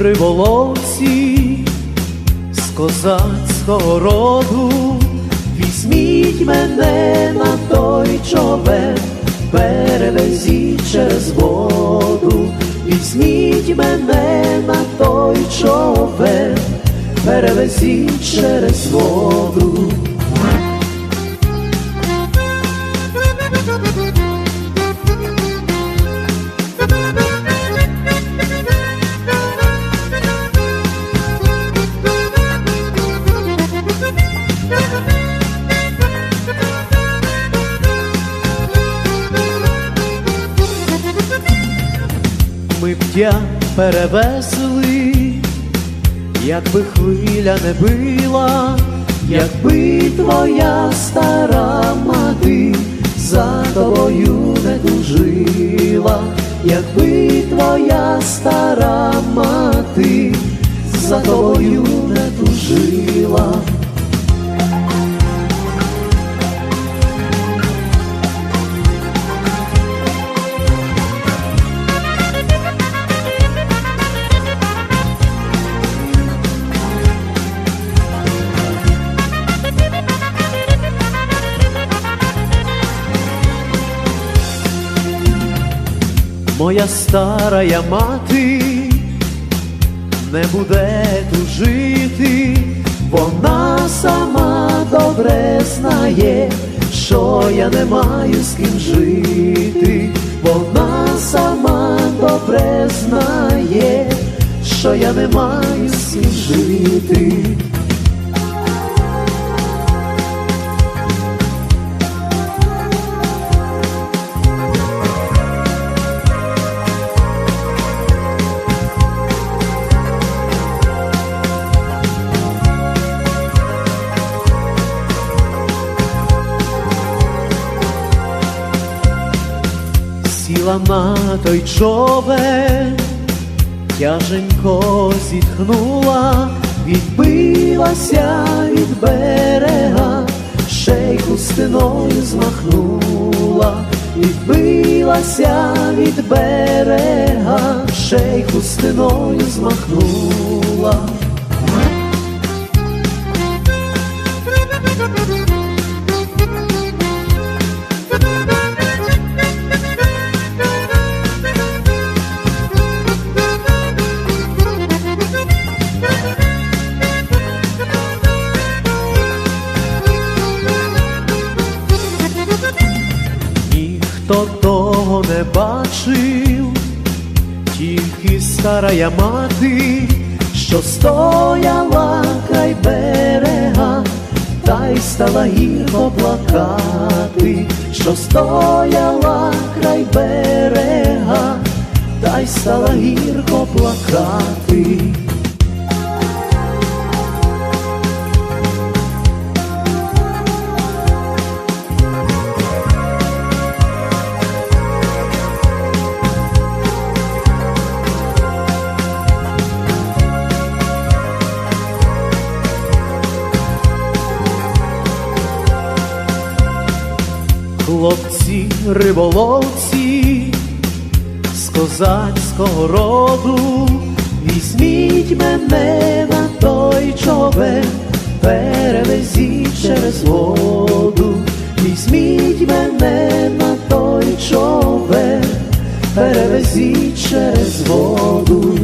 Хлопці, риболовці, з козацького роду, візьміть мене на той човен, перевезіть через воду, візьміть мене на той човен, перевезіть через воду. Ми б тя перевезли, якби хвиля не била, якби твоя стара мати за тобою не тужила, якби твоя стара мати за тобою не тужила. Моя старая мати не буде тужити, вона сама добре знає, що я не маю з ким жити, вона сама добре знає, що я не маю з ким жити. На той човен, тяженько зітхнула, відбилася від берега, ще й хустиною змахнула, відбилася від берега, ще й хустиною змахнула. Ніхто того не бачив, тільки старая мати, що стояла край берега, та й стала гірко плакати, що стояла край берега, та й стала гірко плакати. Хлопці, риболовці з козацького роду, візьміть мене на той човен, перевезіть через воду, візьміть мене на той човен, перевезіть через воду.